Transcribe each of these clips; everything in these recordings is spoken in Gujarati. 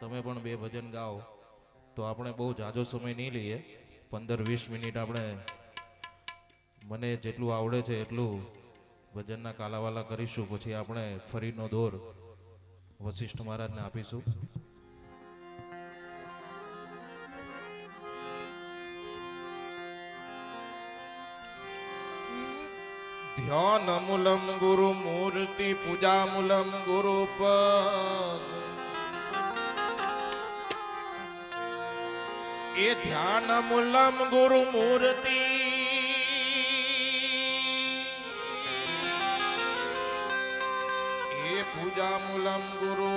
તમે પણ બે ભજન ગાઓ, તો આપણે બહુ જાજો સમય નહીં લઈએ. પંદર, વીસ મિનિટ આપણે મને જેટલું આવડે છે એટલું ભજનના કાલાવાલા કરીશું. પછી આપણે ફરીનો દોર વશિષ્ઠ મહારાજને આપીશું. ધ્યાન મૂલમ ગુરુ મૂર્તિ પૂજા મૂલમ ગુરુ પદ એ ધ્યાન મુલમ ગુરુ મૂર્તિ. એ પૂજા મુલમ ગુરુ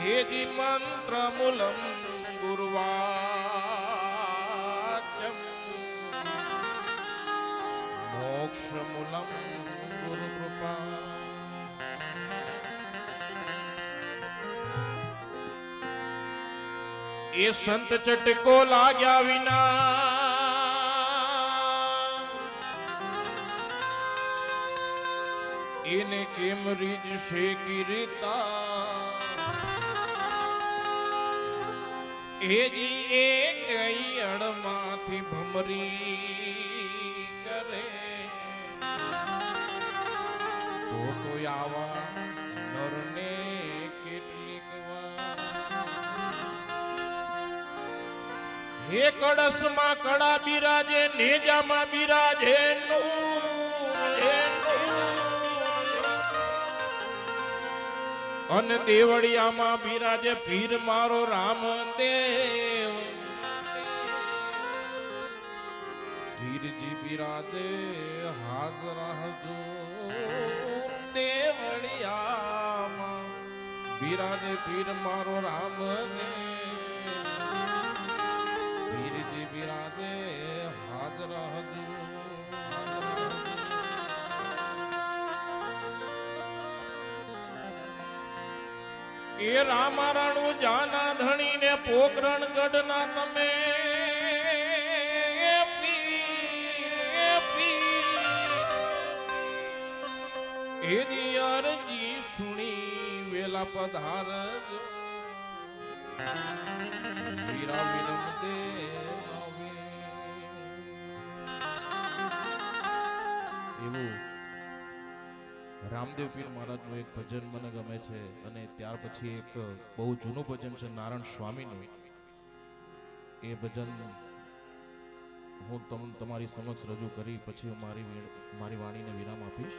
હે જી મંત્ર મુલમ ગુરુવાચમ મોક્ષ મુલમ ગુરુ કૃપા. એ સંત ચટકો લાગ્યા વિના. એને કેમ રીજ શેકી રીતા એજી એ અણમાંથી ભમરી કરે? તો તો આવા હે કળશમાં કડા બિરાજે, નેજામાં બિરાજે. અને દેવળિયામાં બિરાજે પીર મારો રામ દેવ પીરજી બિરાજે હાજર હજુ દેવળિયામાં બિરાજે પીર મારો રામદેવ બિરાજે હાજર હજુ એ રામારાણુ જાના ધણીને પોકરણ ગઢના તમે પી- પી. એ અરજી સુણી વેલા પધારજો વીરા વિરમદે રામદેવ પીર મહારાજનું એક ભજન મને ગમે છે અને ત્યાર પછી એક બહુ જૂનું ભજન છે નારાયણ સ્વામીનું. એ ભજન હું તમ, તમારી સમક્ષ રજૂ કરી, પછી હું મારી મારી વાણીને વિરામ આપીશ.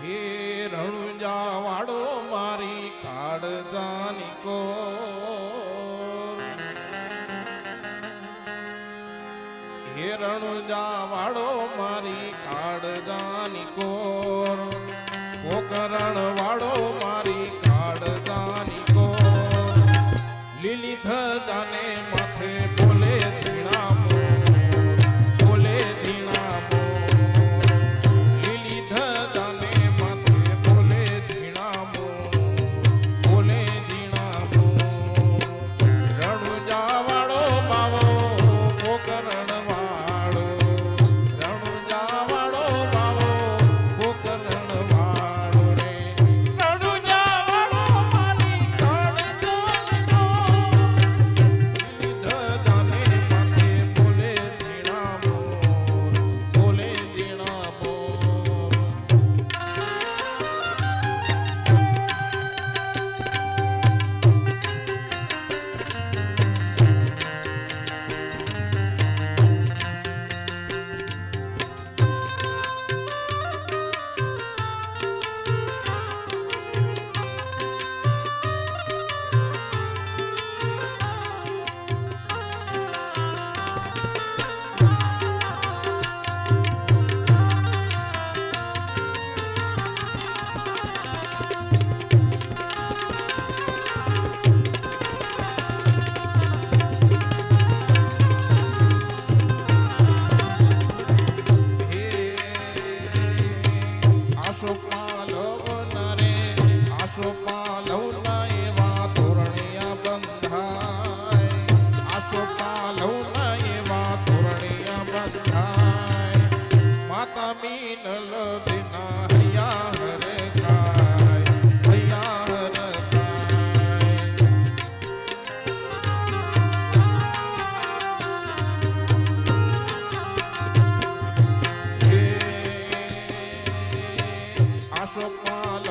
હે રણુજા વાડો મારી કાળજાની કો હે રણુજા વાડો મારી કોર પોકરણ અશોકમાં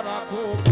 રાખો.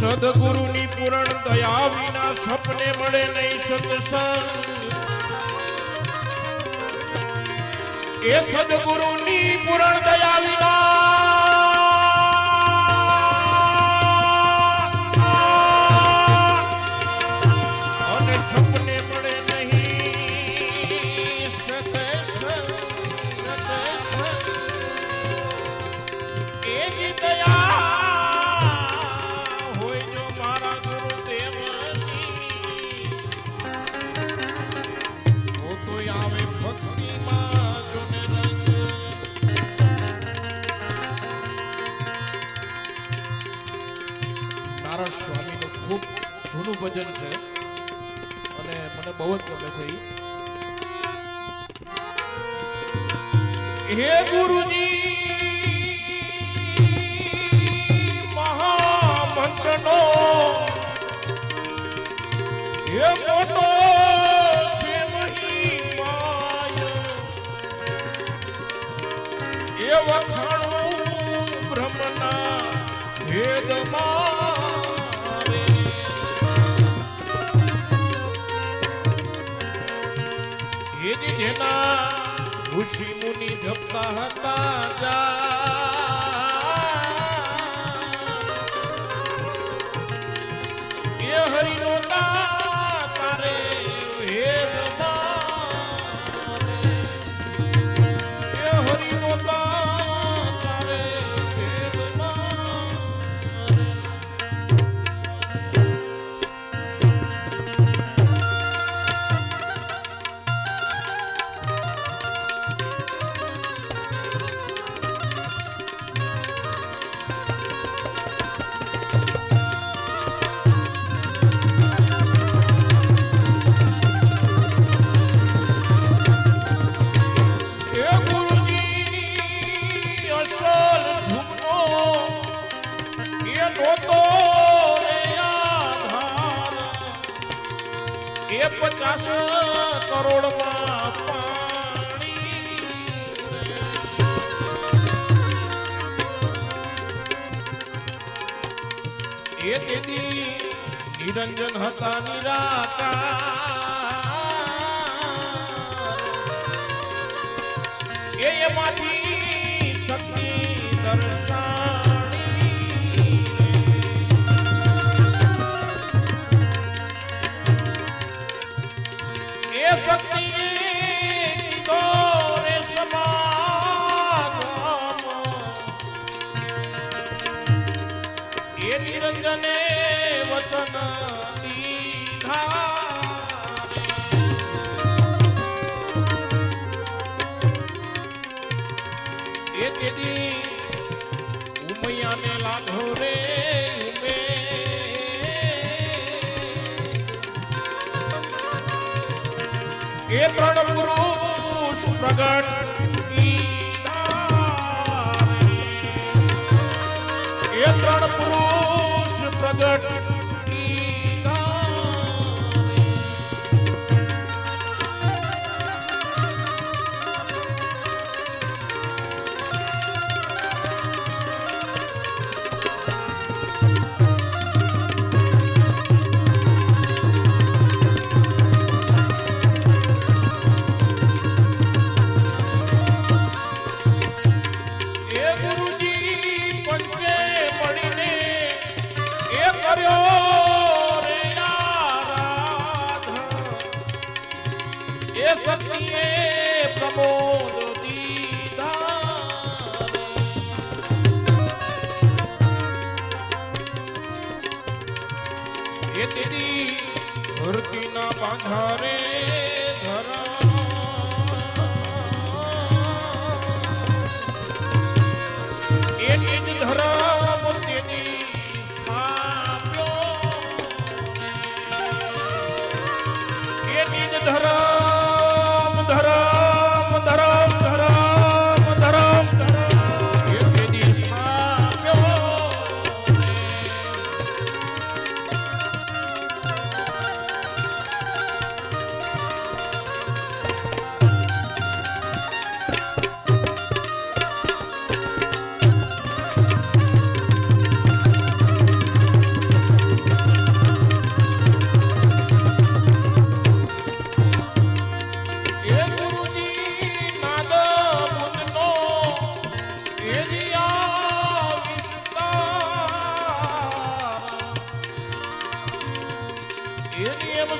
સદગુરુની પૂરણ દયા વિના સપને મળે નહીં સત્સંગ. એ સદગુરુની પૂરણ દયા વિના ભજન છે. અને મને બહુ જ ગમે છે હે ગુરુજી! ઋષિ મુનિ જપતા હતા જા માતાની રાતા એ ત્રણ પુરુષ પ્રગટ એ ત્રણ પુરુષ પ્રગટ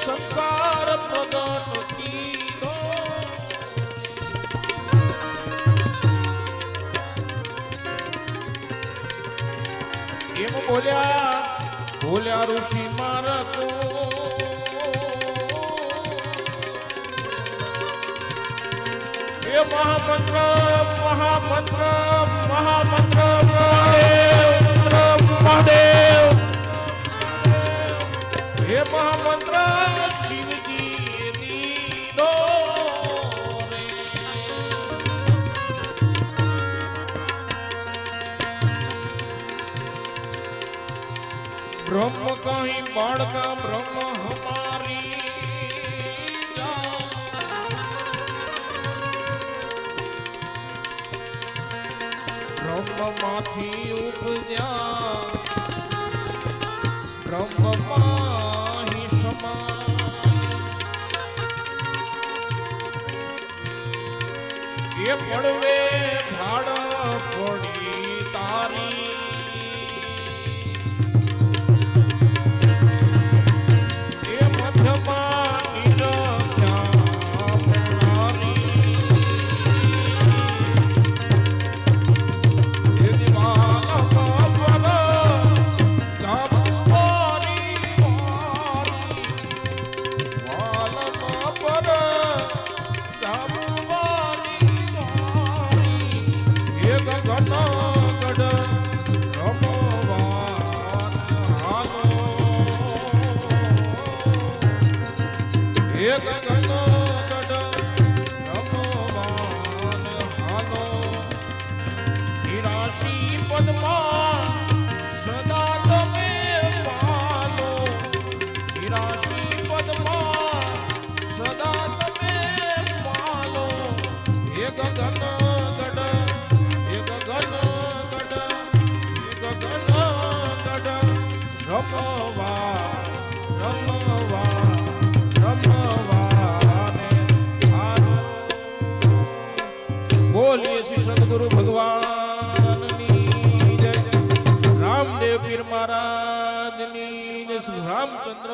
સંસાર પ્રગટ કીધો. એમ બોલ્યા બોલ્યા ઋષિ મારકો એ મહામંત્ર મહામંત્ર મહામંત્ર મહાદેવ મહાદેવ. હે મહામંત્ર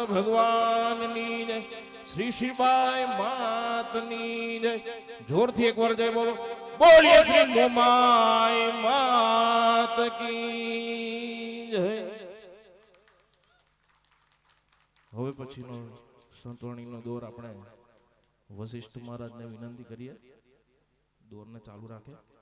ભગવાનની જય. શ્રી શિવાય માતની જય. જોરથી એકવાર જય બોલો. બોલીએ શ્રી મોમાય માત જય. હવે પછીનો સંતોણીનો દોર આપણે વશિષ્ઠ મહારાજને વિનંતી કરીએ. દોરને ચાલુ રાખે.